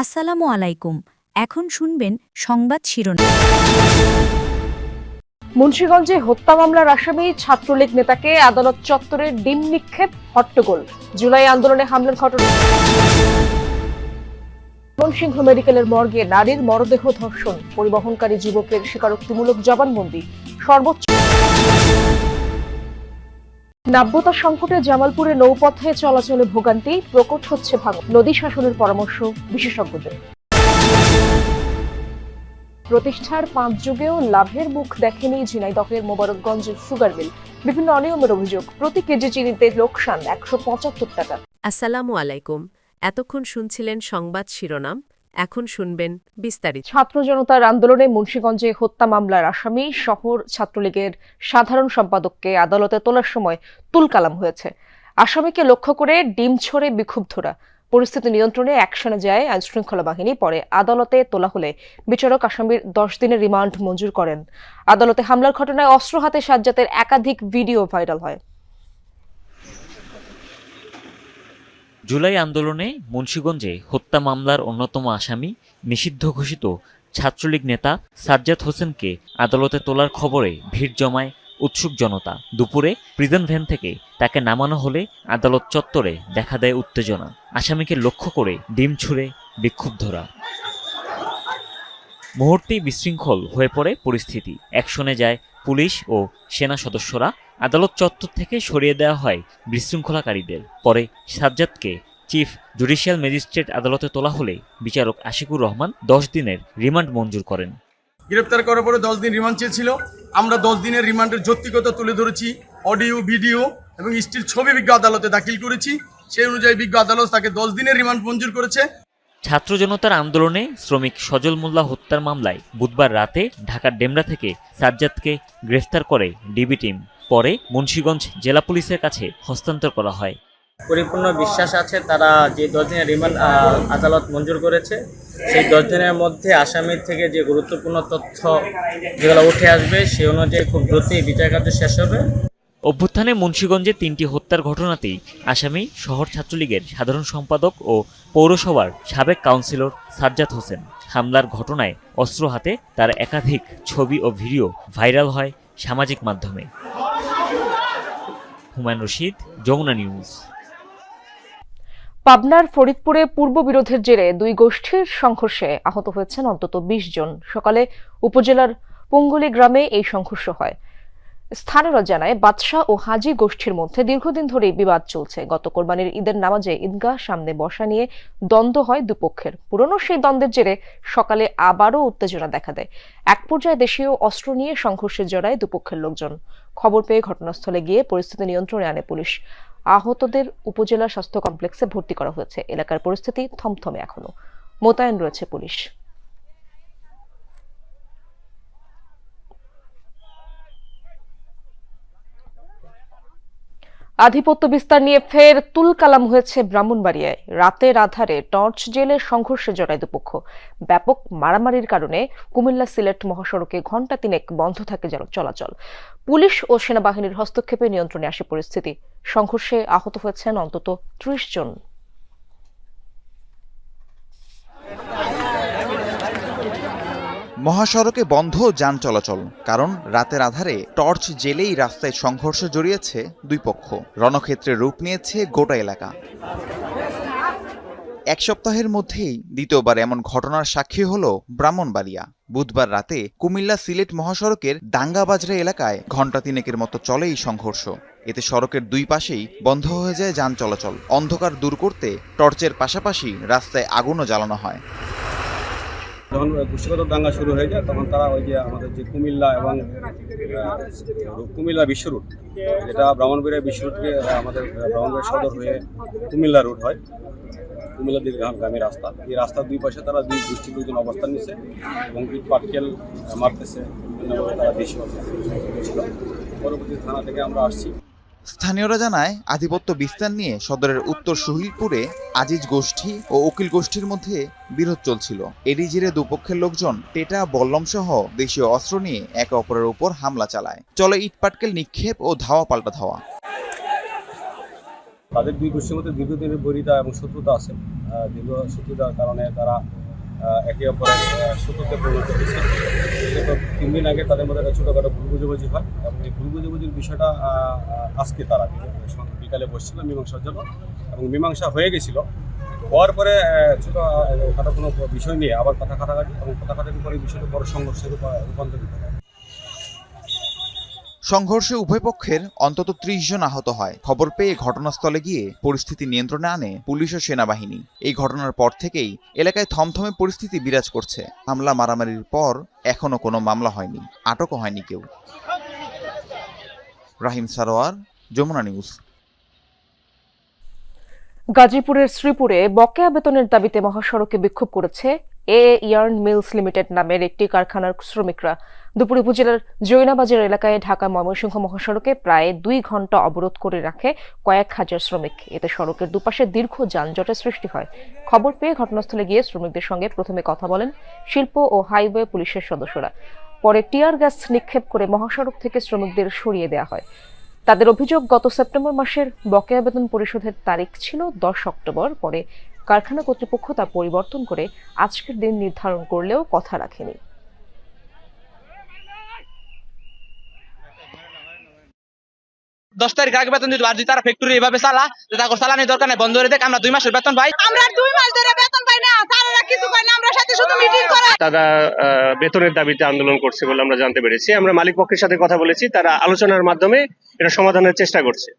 আসসালামু আলাইকুম। এখন শুনবেন সংবাদ শিরোনাম। মুন্সিগঞ্জে হত্যা মামলার আসামি ছাত্রলীগ নেতাকে আদালত চত্বরে ডিম নিক্ষেপ, হট্টগোল। জুলাই আন্দোলনে হামলার ঘটনা। ময়মনসিংহ মেডিকেলের মর্গে নারীর মরদেহ ধর্ষণ। পরিবহনকারী যুবকের স্বীকারোক্তিমূলক জবানবন্দি। সর্বোচ্চ নাব্যতা সংকটে জামালপুরে নৌপথে চলাচলে ভোগান্তি, প্রকট হচ্ছে ভাঙন। নদী শাসনের পরামর্শ, বিশেষজ্ঞদের। প্রতিষ্ঠার পাঁচ যুগেও লাভের মুখ দেখেনি ঝিনাইদহের মোবারকগঞ্জ সুগার মিল। বিভিন্ন অনিয়মের অভিযোগ, প্রতি কেজি চিনিতে লোকসান একশো পঁচাত্তর টাকা। আসসালামু আলাইকুম। এতক্ষণ শুনছিলেন সংবাদ শিরোনাম এখন শুনবেন বিস্তারিত। ছাত্র জনতার আন্দোলনে মুন্সীগঞ্জে হত্যা মামলার আসামি শহর ছাত্রলীগের সাধারণ সম্পাদককে আদালতে তোলার সময় তুলকালাম হয়েছে। আসামিকে লক্ষ্য করে ডিম ছড়ে বিক্ষুব্ধরা। পরিস্থিতি নিয়ন্ত্রণে অ্যাকশনে যায় আইনশৃঙ্খলা বাহিনী, পরে আদালতে তোলা হলে বিচারক আসামির দশ দিনের রিমান্ড মঞ্জুর করেন। আদালতে হামলার ঘটনায় অস্ত্র হাতে সাজ্জাতের একাধিক ভিডিও ভাইরাল হয়। জুলাই আন্দোলনে মুন্সীগঞ্জে হত্যা মামলার অন্যতম আসামি নিষিদ্ধ ঘোষিত ছাত্রলীগ নেতা সাজ্জাদ হোসেনকে আদালতে তোলার খবরে ভিড় জমায় উৎসুক জনতা। দুপুরে প্রিজন ভ্যান থেকে তাকে নামানো হলে আদালত চত্বরে দেখা দেয় উত্তেজনা। আসামিকে লক্ষ্য করে ডিম ছুঁড়ে বিক্ষুব্ধরা। মুহূর্তেই বিশৃঙ্খল হয়ে পড়ে পরিস্থিতি। অ্যাকশনে যায় পুলিশ ও সেনা সদস্যরা আদালত চত্বর থেকে সরিয়ে দেওয়া হয় বিশৃঙ্খলাকারীদের। পরে সাজ্জাদকে চিফ জুডিশিয়াল ম্যাজিস্ট্রেট আদালতে তোলা হলে বিচারক আশিকুর রহমান দশ দিনের রিমান্ড মঞ্জুর করেন। গ্রেপ্তার করার পরে দশ দিন রিমান্ড চেয়েছিল। আমরা দশ দিনের রিমান্ডের যৌক্তিকতা তুলে ধরেছি অডিও ভিডিও এবং স্টিল ছবি বিজ্ঞ আদালতে দাখিল করেছি। সেই অনুযায়ী বিজ্ঞ আদালত তাকে দশ দিনের রিমান্ড মঞ্জুর করেছে। ছাত্র জনতার আন্দোলনে শ্রমিক সজল মোল্লা হত্যার মামলায় বুধবার রাতে ঢাকার ডেমরা থেকে সাজ্জাদকে গ্রেফতার করে ডিবি টিম। পরে মুন্সীগঞ্জ জেলা পুলিশের কাছে হস্তান্তর করা হয়। পরিপূর্ণ বিশ্বাস আছে তারা যে দশ দিনের রিমান্ড আদালত মঞ্জুর করেছে সেই দশ দিনের মধ্যে আসামির থেকে যে গুরুত্বপূর্ণ তথ্য যেগুলো উঠে আসবে সে অনুযায়ী খুব দ্রুতই বিচার কার্য শেষ হবে। অভ্যুত্থানে মুন্সিগঞ্জে তিনটি হত্যার ঘটনাতেই আসামি শহর ছাত্রলীগের সাধারণ সম্পাদক ও পৌরসভার সাবেক কাউন্সিলর সাজ্জাদ হোসেন। হামলার ঘটনায় অস্ত্র হাতে তার একাধিক ছবি ও ভিডিও ভাইরাল হয় সামাজিক মাধ্যমে। হুমায়ুন রশিদ, যমুনা নিউজ। পাবনার ফরিদপুরে পূর্ব বিরোধের জেরে দুই গোষ্ঠীর সংঘর্ষে আহত হয়েছেন অন্তত বিশ জন। সকালে উপজেলার পুঙ্গুলি গ্রামে এই সংঘর্ষ হয়। স্থানীয়রা জানায়, বাদশাহ ও হাজি গোষ্ঠীর মধ্যে দীর্ঘদিন ধরেই বিবাদ চলছে। গত কোরবানির ঈদের নামাজে ঈদগাহ সামনে বসা নিয়ে দ্বন্দ্ব হয় দুপক্ষের। পুরনো সেই দ্বন্দ্বের জেরে সকালে আবারও উত্তেজনা দেখা দেয়। এক পর্যায়ে দেশীয় অস্ত্র নিয়ে সংঘর্ষে জড়ায় দুপক্ষের লোকজন। খবর পেয়ে ঘটনাস্থলে গিয়ে পরিস্থিতি নিয়ন্ত্রণে আনে পুলিশ। আহতদের উপজেলা স্বাস্থ্য কমপ্লেক্সে ভর্তি করা হয়েছে। এলাকার পরিস্থিতি থমথমে এখনও। মোতায়েন রয়েছে পুলিশ। আধিপত্য বিস্তার নিয়ে ফের তুলকালাম হয়েছে ব্রাহ্মণবাড়িয়ায়। রাতের আধারে টর্চ জেলে সংঘর্ষে জড়ায় দুপক্ষ। ব্যাপক মারামারির কারণে কুমিল্লা সিলেট মহাসড়কে ঘণ্টা তিনেক বন্ধ থাকে চলাচল। পুলিশ ও সেনাবাহিনীর হস্তক্ষেপে নিয়ন্ত্রণে আসে পরিস্থিতি। সংঘর্ষে আহত হয়েছেন অন্তত ত্রিশ জন। মহাসড়কে বন্ধ যান চলাচল, কারণ রাতের আধারে টর্চ জেলেই রাস্তায় সংঘর্ষ জড়িয়েছে দুই পক্ষ। রণক্ষেত্রে রূপ নিয়েছে গোটা এলাকা। এক সপ্তাহের মধ্যেই দ্বিতীয়বার এমন ঘটনার সাক্ষী হল ব্রাহ্মণবাড়িয়া। বুধবার রাতে কুমিল্লা সিলেট মহাসড়কের দাঙ্গাবাজরা এলাকায় ঘণ্টা তিনেকের মতো চলে এই সংঘর্ষ। এতে সড়কের দুই পাশেই বন্ধ হয়ে যায় যান চলাচল। অন্ধকার দূর করতে টর্চের পাশাপাশি রাস্তায় আগুনও জ্বালানো হয়। যখন গোষ্ঠীগত দাঙ্গা শুরু হয়ে যায়, তখন তারা ওই যে আমাদের যে কুমিল্লা এবং কুমিল্লা বিশ্ব রুট, যেটা ব্রাহ্মণবাড়িয়া বিশ্ব রুটকে আমাদের ব্রাহ্মণবাড়িয়া সদর হয়ে কুমিল্লা রুট হয়। কুমিল্লা দীর্ঘগামী রাস্তা। এই রাস্তার দুই পাশে তারা দুই গোষ্ঠীর লোকজন অবস্থান নিচ্ছে এবং ইট পাটকেল মারতেছে। তারা দেশি ছিল পরবর্তী থানা থেকে আমরা আসছি। স্থানীয়রা জানায়, আধিপত্য বিস্তার নিয়ে সদরের উত্তর শহীদপুরে আজিজ গোষ্ঠী ও উকিল গোষ্ঠীর মধ্যে বিরোধ চলছিল। এরই জেরে দুপক্ষের লোকজন টেটা বল্লম সহ দেশীয় অস্ত্র নিয়ে একে অপরের উপর হামলা চালায়। চলে ইটপাটকেল নিক্ষেপ ও ধাওয়া পাল্টা ধাওয়া। তাদের দুই গোষ্ঠীর মধ্যে দীর্ঘদিনের বৈরিতা এবং শত্রুতা আছে। দীর্ঘ শত্রুতার কারণে তারা একে অপরের শত্রুতে পরিণত হয়েছে। তিন দিন আগে তাদের মধ্যে একটা ছোটোখাটো ভুল বুঝাবুঝি হয়, এবং এই ভুল বুঝাবুঝির বিষয়টা আজকে তারা বিকেলে- বসছিল, মীমাংসার জন্য, এবং মীমাংসা হয়ে গেছিল। হওয়ার পরে ছোটো ছোট খাটো কোনো বিষয় নিয়ে আবার কথা কাটাকাটি, এবং কথা কাটাকাটি পরে বিষয়টা বড় সংঘর্ষের রূপান্তরিত হয়। সংঘর্ষে উভয় পক্ষের অন্তত ত্রিশ জন আহত হয়। খবর পেয়ে ঘটনাস্থলে গিয়ে পরিস্থিতি নিয়ন্ত্রণে আনে পুলিশ ও সেনাবাহিনী। এই ঘটনার পর থেকেই এলাকায় থমথমে পরিস্থিতি বিরাজ করছে। হামলা মারামারির পর এখনও কোনো মামলা হয়নি, আটকও হয়নি কেউ। রাহিম সারোয়ার, যমুনা নিউজ। গাজীপুরের শ্রীপুরে বকেয়া বেতনের দাবিতে মহাসড়কে বিক্ষোভ করেছে এ ইয়ার্ন মিলস লিমিটেড নামের একটি কারখানার শ্রমিকরা দুপুর উপজেলার জৈনাবাজার এলাকায় ঢাকা ময়মনসিংহ মহাসড়কে প্রায় দুই ঘণ্টা অবরোধ করে রাখে কয়েক হাজার শ্রমিক। এতে সড়কের দুপাশে দীর্ঘ যানজটের সৃষ্টি হয়। খবর পেয়ে ঘটনাস্থলে গিয়ে শ্রমিকদের সঙ্গে প্রথমে কথা বলেন শিল্প ও হাইওয়ে পুলিশের সদস্যরা। পরে টিয়ার গ্যাস নিক্ষেপ করে মহাসড়ক থেকে শ্রমিকদের সরিয়ে দেওয়া হয়। তাদের অভিযোগ, গত সেপ্টেম্বর মাসের বকেয়া বেতন পরিশোধের তারিখ ছিল দশ অক্টোবর। পরে কারখানা কর্তৃপক্ষ তা পরিবর্তন করে আজকের দিন নির্ধারণ করলেও কথা রাখেনি। দশ তারিখ আগে বেতন দিতে যদি তারা ফ্যাক্টরি এভাবে চালা তো তারপর চালানি দরকার নাই বন্ধ করে দেখ আমরা দুই মাসের বেতন পাই। আমরা দুই মাস ধরে বেতন পাই না স্যারেরা কিছু পাই না আমরা সাথে শুধু মিটিং করে তারা আহ, বেতনের দাবিতে আন্দোলন করছে বলে আমরা জানতে পেরেছি। আমরা মালিক পক্ষের সাথে কথা বলেছি তারা আলোচনার মাধ্যমে এটা সমাধানের চেষ্টা করছে।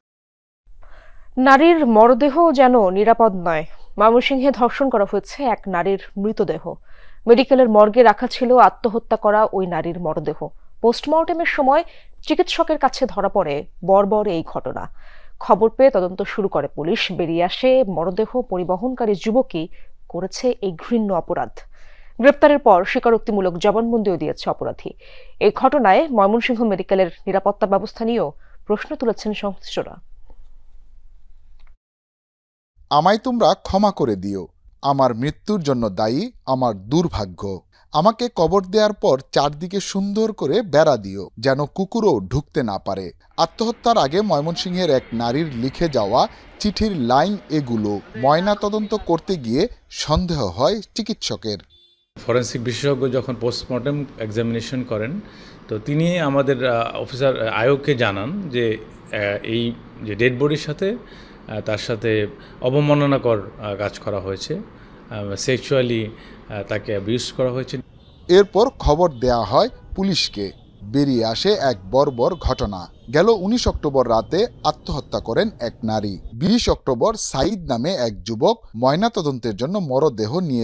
নারীর মরদেহ যেন নিরাপদ নয়। ময়মনসিংহে ধর্ষণ করা হয়েছে এক নারীর মৃতদেহ। মেডিকেলের মর্গে রাখা ছিল আত্মহত্যা করা ওই নারীর মরদেহ। পোস্টমর্টেমের সময় চিকিৎসকের কাছে ধরা পড়ে বর্বর এই ঘটনা। খবর পেয়ে তদন্ত শুরু করে পুলিশ। বেরিয়ে আসে মরদেহ পরিবহনকারী যুবকই করেছে এই ঘৃণ্য অপরাধ। গ্রেপ্তারের পর স্বীকারোক্তিমূলক জবানবন্দিও দিয়েছে অপরাধী। এই ঘটনায় ময়মনসিংহ মেডিকেলের নিরাপত্তা ব্যবস্থা নিয়েও প্রশ্ন তুলেছেন সংশ্লিষ্টরা। আমায় তোমরা ক্ষমা করে দিও। আমার মৃত্যুর জন্য দায়ী আমার দুর্ভাগ্য। আমাকে কবর দেওয়ার পর চারদিকে সুন্দর করে বেড়া দিও, যেন কুকুরও ঢুকতে না পারে। আত্মহত্যার আগে ময়মনসিংহের এক নারীর লিখে যাওয়া চিঠির লাইন এগুলো। ময়না তদন্ত করতে গিয়ে সন্দেহ হয় চিকিৎসকের। ফরেন্সিক বিশেষজ্ঞ যখন পোস্টমর্টেম এক্সামিনেশন করেন, তো তিনি আমাদের অফিসার আয়োগকে জানান যে এই যে ডেড বডির সাথে তার সাথে অবমাননাকর কাজ করা হয়েছে। সেক্সুয়ালি তাকে অ্যাবিউজ করা হয়েছে। এরপর খবর দেয়া হয় পুলিশকে। বেরিয়ে আসে এক বর্বর ঘটনা। গেল উনিশ অক্টোবর রাতে আত্মহত্যা করেন এক নারী। বিশ অক্টোবর সাইদ নামে এক যুবক ময়নাতদন্তের জন্য মরদেহ নিয়ে